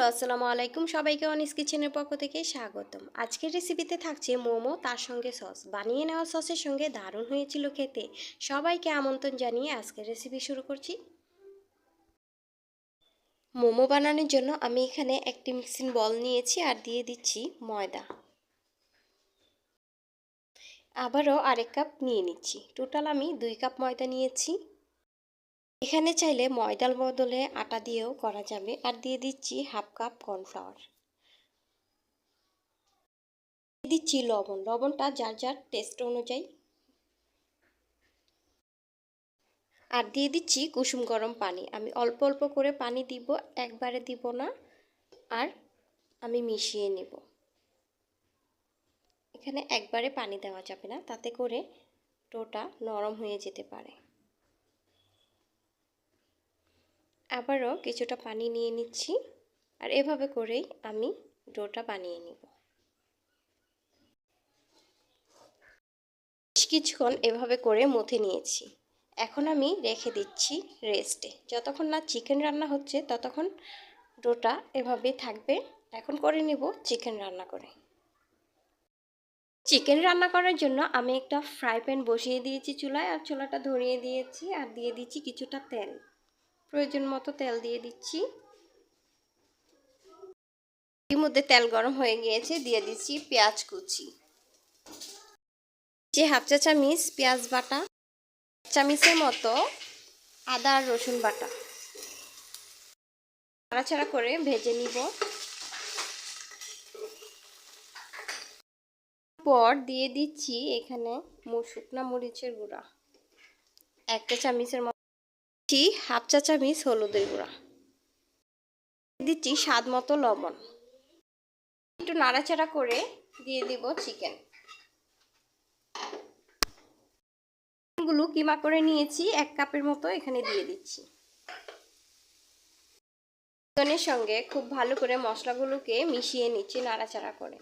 Hello, আসসালামু আলাইকুম। সবাইকে অনিস কিচেনের পক্ষ থেকে স্বাগতম। আজকের রেসিপিতে থাকছে মোমো, তার সঙ্গে সস বানিয়ে নেওয়া সসের সঙ্গে দারুণ হয়েছিল খেতে। সবাইকে আমন্ত্রণ জানিয়ে আজকের রেসিপি শুরু করছি। মোমো বানানোর জন্য আমি এখানে একটি মিক্সিং বল নিয়েছি আর দিয়ে দিচ্ছি ময়দা। আবারও আরেক কাপ নিয়ে নিচ্ছি। টোটাল আমি দুই কাপ ময়দা নিয়েছি। এখানে চাইলে ময়দার বদলে আটা দিয়েও করা যাবে। আর দিয়ে দিচ্ছি হাফ কাপ কর্নফ্লাওয়ার। দিচ্ছি লবণ। লবণটা যার যার টেস্ট অনুযায়ী। আর দিয়ে দিচ্ছি কুসুম গরম পানি। আমি অল্প অল্প করে পানি দিব, একবারে দিব না। আর আমি মিশিয়ে নেব। এখানে একবারে পানি দেওয়া যাবে না। তাতে করে টোটা নরম হয়ে যেতে পারে। আবারও কিছুটা পানি নিয়ে নিচ্ছি আর এভাবে করেই আমি ডোটা বানিয়ে নিব। কিছুক্ষণ এভাবে করে মথে নিয়েছি। এখন আমি রেখে দিচ্ছি রেস্টে। যতক্ষণ না চিকেন রান্না হচ্ছে ততক্ষণ ডোটা এভাবেই থাকবে। এখন করে নিব চিকেন রান্না করে। চিকেন রান্না করার জন্য আমি একটা ফ্রাই প্যান বসিয়ে দিয়েছি চুলায় আর চুলাটা ধরিয়ে দিয়েছি আর দিয়ে দিচ্ছি কিছুটা তেল। প্রয়োজন মতো তেল দিয়ে দিচ্ছি। এর মধ্যে তেল গরম হয়ে গিয়েছে, দিয়ে দিচ্ছি পেঁয়াজ কুচি। যে হাফ চা চামিচ পেঁয়াজ বাটা, চামিচের মতো আদা আর রসুন বাটা। নাড়াচাড়া করে ভেজে নিব। পর দিয়ে দিচ্ছি এখানে শুকনা মরিচের গুঁড়া। একটা চামিচের মতো দিচ্ছি হাফ চা চামিচ হলুদের গুঁড়া। দিচ্ছি স্বাদ মতো লবণ। একটু নাড়াচাড়া করে দিয়ে দিব চিকেন। গুলো কিমা করে নিয়েছি, এক কাপের মতো এখানে দিয়ে দিচ্ছি। চিকেনের সঙ্গে খুব ভালো করে মশলাগুলোকে মিশিয়ে নিচ্ছি নাড়াচাড়া করে।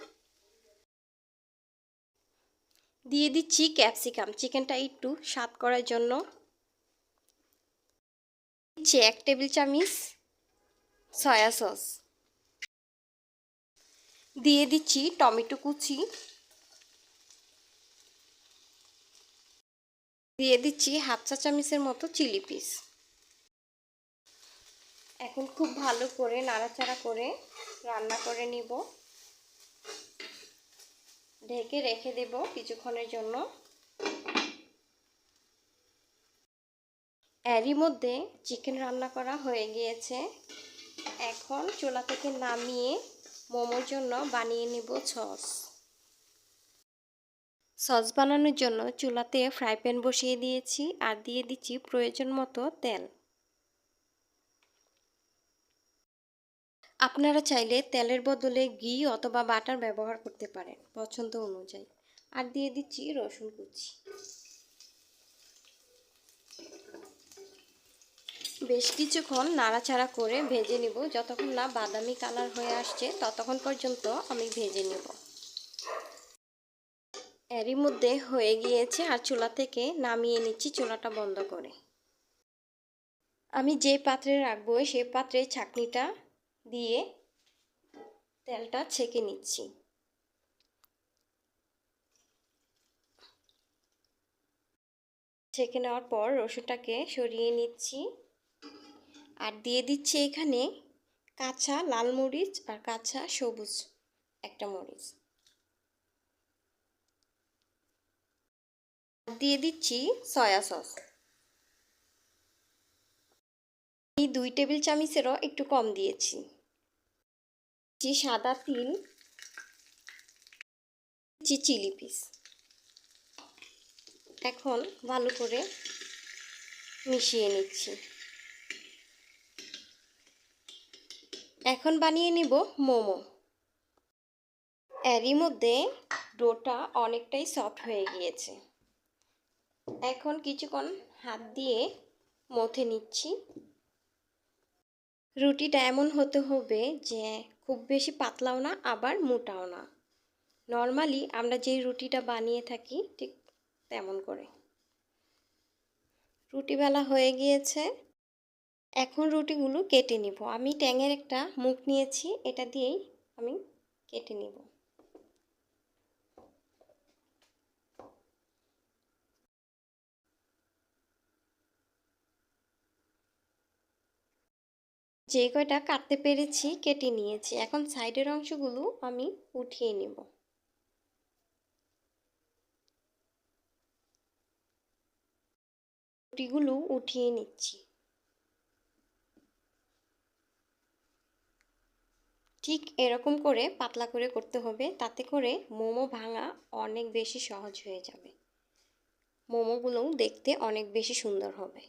দিয়ে দিচ্ছি ক্যাপসিকাম। চিকেনটা একটু স্বাদ করার জন্য দিচ্ছি এক টেবিল চামিচ সয়া সস। দিয়ে দিচ্ছি টমেটো কুচি। দিয়ে দিচ্ছি হাফ চা চামিচের মতো চিলি পিস। এখন খুব ভালো করে নাড়াচাড়া করে রান্না করে নিব। ঢেকে রেখে দেব কিছুক্ষণের জন্য। এরই মধ্যে চিকেন রান্না করা হয়ে গিয়েছে। এখন চুলা থেকে নামিয়ে মোমোর জন্য বানিয়ে নেব সস। সস বানানোর জন্য চুলাতে ফ্রাই প্যান বসিয়ে দিয়েছি আর দিয়ে দিচ্ছি প্রয়োজন মতো তেল। আপনারা চাইলে তেলের বদলে ঘি অথবা বাটার ব্যবহার করতে পারেন পছন্দ অনুযায়ী। আর দিয়ে দিচ্ছি রসুন কুচি। বেশ কিছুক্ষণ নাড়াচাড়া করে ভেজে নিব। যতক্ষণ না বাদামি কালার হয়ে আসছে, ততক্ষণ পর্যন্ত আমি ভেজে নেব। এরই মধ্যে হয়ে গিয়েছে আর চুলা থেকে নামিয়ে নিচ্ছি, চুলাটা বন্ধ করে। আমি যে পাত্রে রাখব সেই পাত্রে ছাকনিটা দিয়ে তেলটা ছেঁকে নিচ্ছি। ছেঁকে নেওয়ার পর রসুনটাকে সরিয়ে নিচ্ছি। আর দিয়ে দিচ্ছি এখানে কাঁচা লাল মরিচ আর কাঁচা সবুজ একটা মরিচ। দিয়ে দিচ্ছি সয়া সস। এই দুই টেবিল চামিচেরও একটু কম দিয়েছি। যে সাদা তিল। Chilli piece. এখন ভালো করে মিশিয়ে নিচ্ছি। এখন বানিয়ে নিব মোমো। এরই মধ্যে ডোটা অনেকটাই সফট হয়ে গিয়েছে। এখন কিছুক্ষণ হাত দিয়ে মথে নিচ্ছি। রুটিটা এমন হতে হবে যে খুব বেশি পাতলাও না, আবার মোটাও না। নর্মালি আমরা যেই রুটিটা বানিয়ে থাকি ঠিক তেমন করে। রুটি বেলা হয়ে গিয়েছে। এখন রুটিগুলো কেটে নিব। আমি ট্যাঙের একটা মুখ নিয়েছি, এটা দিয়েই আমি কেটে নিব। যে কয়টা কাটতে পেরেছি কেটে নিয়েছি। এখন সাইডের অংশগুলো আমি উঠিয়ে নেব। রুটিগুলো উঠিয়ে নিচ্ছি। ঠিক এরকম করে পাতলা করে করতে হবে, তাতে করে মোমো ভাঙা অনেক বেশি সহজ হয়ে যাবে। মোমোগুলোও দেখতে অনেক বেশি সুন্দর হবে।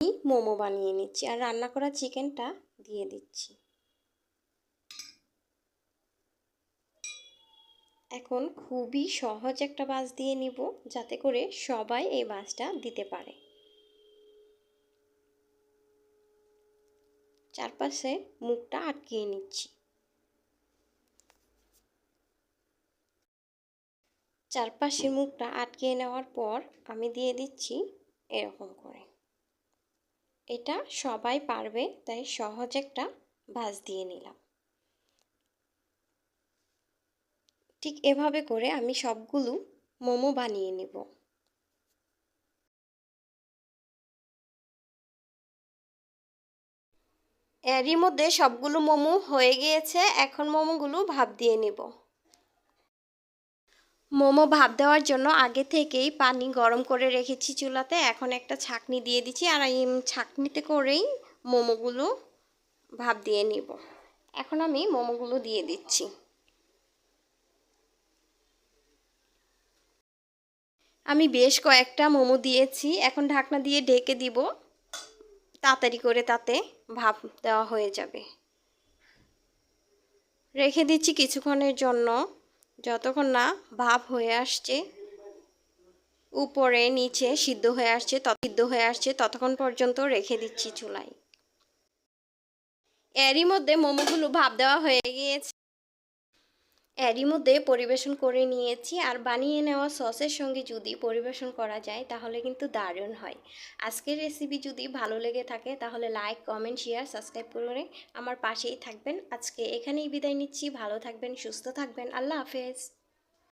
আমি মোমো বানিয়ে নিচ্ছি আর রান্না করা চিকেনটা দিয়ে দিচ্ছি। এখন খুবই সহজ একটা বাস দিয়ে নিব, যাতে করে সবাই এই বাসটা দিতে পারে। চারপাশে মুখটা আটকিয়ে নিচ্ছি। চারপাশে মুখটা আটকিয়ে নেওয়ার পর আমি দিয়ে দিচ্ছি এরকম করে। এটা সবাই পারবে, তাই সহজ একটা ভাজ দিয়ে নিলাম। ঠিক এভাবে করে আমি সবগুলো মোমো বানিয়ে নেব। এরই মধ্যে সবগুলো মোমো হয়ে গিয়েছে, এখন মোমোগুলো ভাপ দিয়ে নেব। মোমো ভাপ দেওয়ার জন্য আগে থেকেই পানি গরম করে রেখেছি চুলাতে, এখন একটা ছাকনি দিয়ে দিচ্ছি, আর এই ছাকনিতে করেই মোমোগুলো ভাপ দিয়ে নিব। এখন আমি মোমোগুলো দিয়ে দিচ্ছি। আমি বেশ কয়েকটা মোমো দিয়েছি, এখন ঢাকনা দিয়ে ঢেকে দিব। তাড়াতাড়ি করে তাতে ভাপ দেওয়া হয়ে যাবে। রেখে দিচ্ছি কিছুক্ষণের জন্য। যতক্ষণ না ভাপ হয়ে আসছে, উপরে, নিচে সিদ্ধ হয়ে আসছে সিদ্ধ হয়ে আসছে, ততক্ষণ পর্যন্ত রেখে দিচ্ছি চুলায়। এরই মধ্যে মোমোগুলো ভাপ দেওয়া হয়ে গিয়েছে। এরই মধ্যে পরিবেশন করে নিয়েছি। আর বানিয়ে নেওয়া সসের সঙ্গে যদি পরিবেশন করা যায়, তাহলে কিন্তু দারুণ হয়। আজকের রেসিপি যদি ভালো লেগে থাকে, তাহলে লাইক কমেন্ট শেয়ার সাবস্ক্রাইব করে আমার পাশেই থাকবেন। আজকে এখানেই বিদায় নিচ্ছি। ভালো থাকবেন, সুস্থ থাকবেন। আল্লাহ হাফেজ।